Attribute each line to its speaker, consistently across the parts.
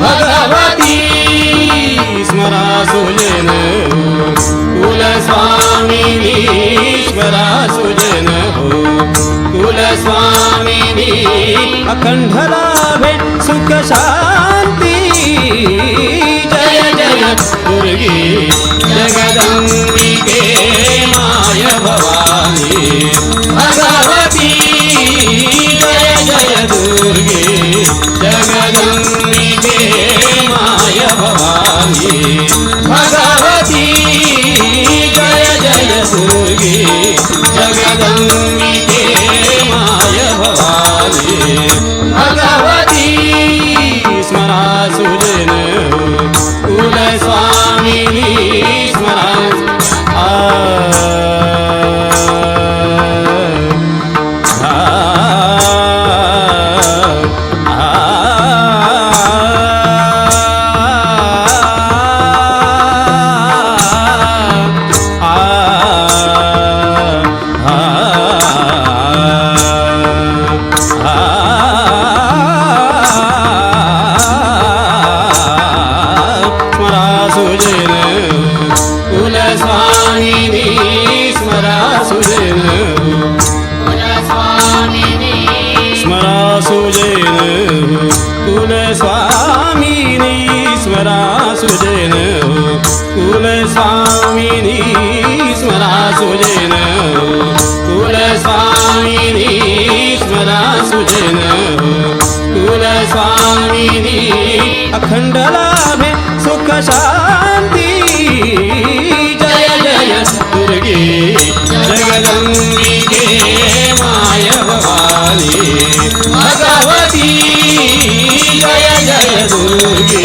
Speaker 1: भगवती स्मरासुजन भगवतीवामीश्वरा हो। कुलस्वामिनी अखण्डलाभे सुखशान्ति जय जय जगर्गे जगदा कुलस्वामिनी अखंड लाभे सुख शांति। जय जय दुर्गे जगदम्बिके माय भवानी। भगवती, जय जय दुर्गे।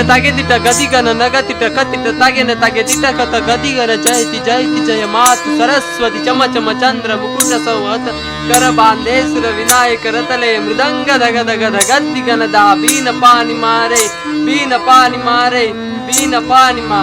Speaker 2: ತಗೆತಿಟ್ಟ ತಗೆತಿಟ್ಟ ಗದಿಗನ ನಗತಿಟ್ಟ ಕತ್ತಿಟ್ಟ ತಗೆನ ತಗೆ ತಿಟ್ಟ ಕತ ಗದಿಗನ ಜಯತಿ ಜಯತಿ ಜಯ ಮಾತು ಸರಸ್ವತಿ ಚಮ ಚಮ ಚಂದ್ರ ಮುಕುಟ ಸೌಹತ ಕರ ಬಾಂಧೇಶ್ವರ ವಿನಾಯಕ ರತಲೆ ಮೃದಂಗ ದಗ ದಗದ ಗದ್ದಿಗನ ದಾ ಬೀನ ಪಾನಿ ಮಾರೆ ಬೀನ ಪಾನಿ ಮಾರೆ ಬೀನ ಪಾನಿ ಮಾ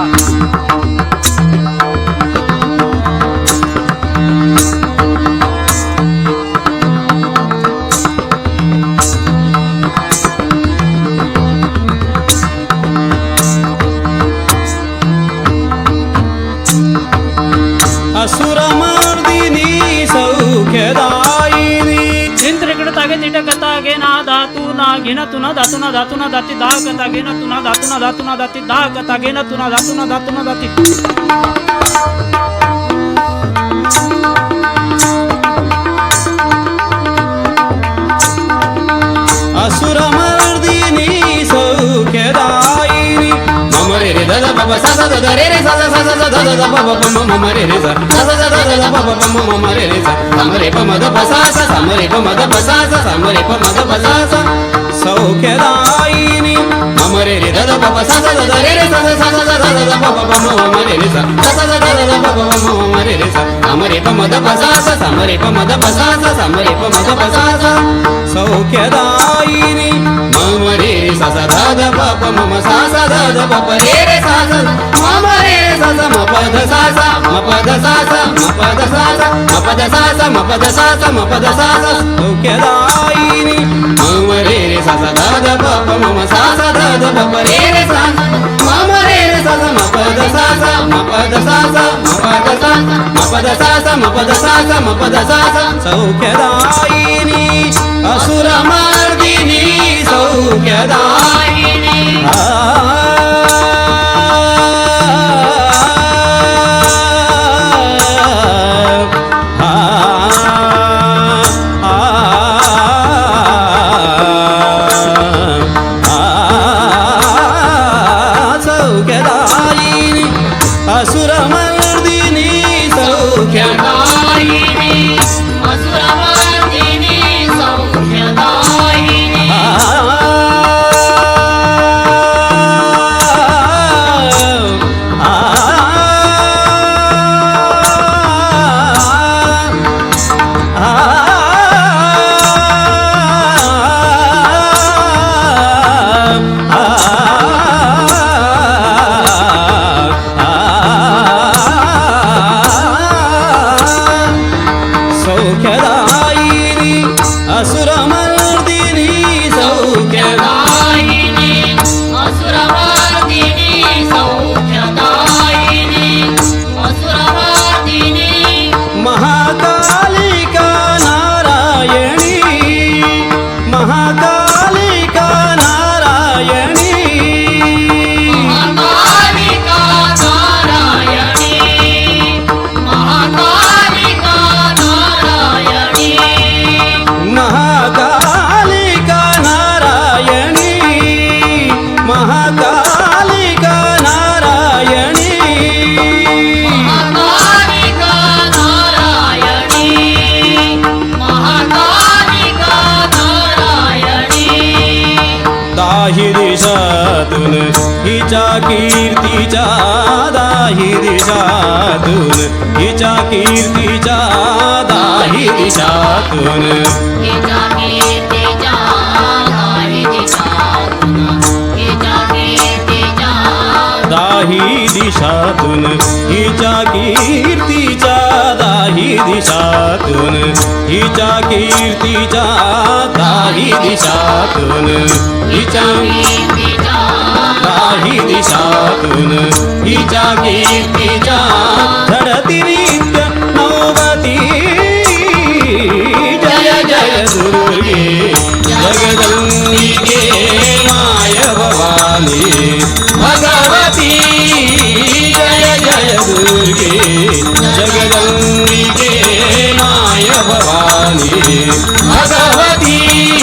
Speaker 3: ತಿಟ ಕಥಾಗೆ ನಾ ಧಾತು ನಾ ಗಿನ ತುನ ಧಾತು ನಾ ಧಾತು ನಾ ದಾತಿ ದಾ ಕಥಾಗೆ ನ ತುನ ಧಾತು ನಾ ಧಾತು ನಾ ದಾತಿ ದಾ ಕಥಾಗೆ ನ ತುನ ಧಾತು ನಾ ಧಾತು
Speaker 1: ಅಸುರ సౌఖ్యదాయిని మమరే రే దద బాబా సద దద రే రే సద సద దద దద బాబా బాబా మమరే రే సద సద దద దద బాబా బాబా మమరే రే సద సమరే ప మద పసాస సమరే ప మద పసాస సమరే ప మద పసాస సౌఖ్యదాయిని మామ రే సా సదాద పాప మమ సా సదాద పాప రే రే సా సద మామ రే సా స మ పద సా సా మ పద సా సా మ పద సా సా మ పద సా సా మ పద సా సా మ పద సా సా సౌఖ్యదాయిని మామ రే రే సా సదాద పాప మమ సా సదాద పాప రే సౌఖ్యదాయిని అసురమా சதாயினி அசுரம हिचा कीर्तीचा दाहिर जातून हिचा कीर्तीचा दाहिर जातून दाही दिशातून हिच्या कीर्तीच्या दाही दिशातून हिच्या कीर्तीच्या दाही दिशातून हिच्या काही दिशातून हिच्या कीर्तीच्या झडती नित्य नववती जय जय दुर्गे जगदंबिके माय भवानी। भगवती, जय जय दुर्गे जगदंबिके माय भवानी। भगवती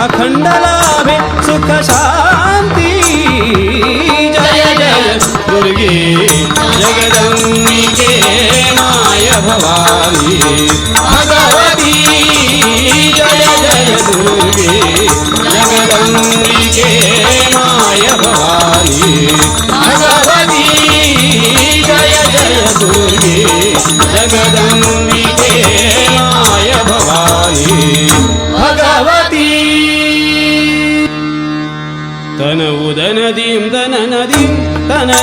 Speaker 1: अखंड लाभे, सुख, शांति। जय जय दुर्गे जगदंबिके माय भवानी। भगवती, जय जय दुर्गे जगदंबिके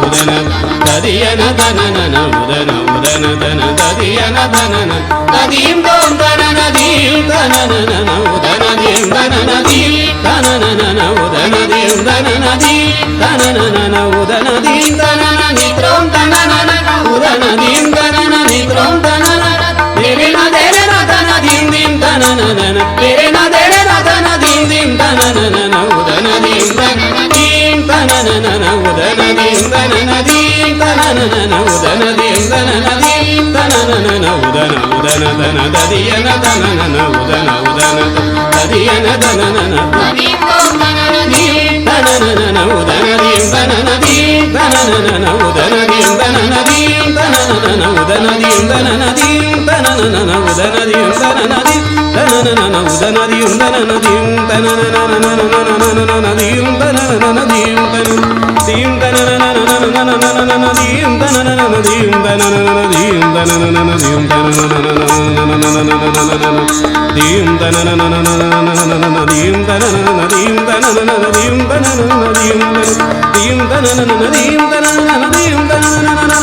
Speaker 1: ఉదన తదియన ధనన ఉదన ఉదన ధన తదియన ధనన నదీం దోం ధన నదీం ధనన ఉదన దీం ధన నదీం ధనన ఉదన దీం ధన నదీ ధనన ఉదన దీం ధనన నిత్రం ధనన ఉదన దీం ధనన నిత్రం ధనన దేవిన దేవిన ధన దీం దీం ధనన ఉదన ఉదన దీందన నదీందన ఉదన దీందన నదీందన ఉదన ఉదన దన దదియన దన ఉదన ఉదన దదియన దన ఉదన దీందన దీందన ఉదన దీందన தனன உதநதியும் தனநதியும் தனன உதநதியும் தனநதி தனன உதநதியும் தனநதியும் தனநதியும் தனநதியும் தனநதியும் தனநதியும் தனநதியும் தனநதியும் தனநதியும் தனநதியும் தனநதியும் தனநதியும் தனநதியும் தனநதியும் தனநதியும் தனநதியும் தனநதியும் தனநதியும்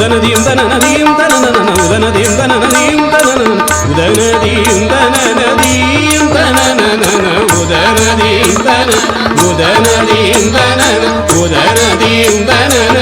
Speaker 1: உதனதியும் தனநதியும் தனநன உதனதியும் தனநதியும் தனநன உதனதியும் தனநதியும் தனநன உதனதியும் தன உதனதியும் தனன உதனதியும் தனன.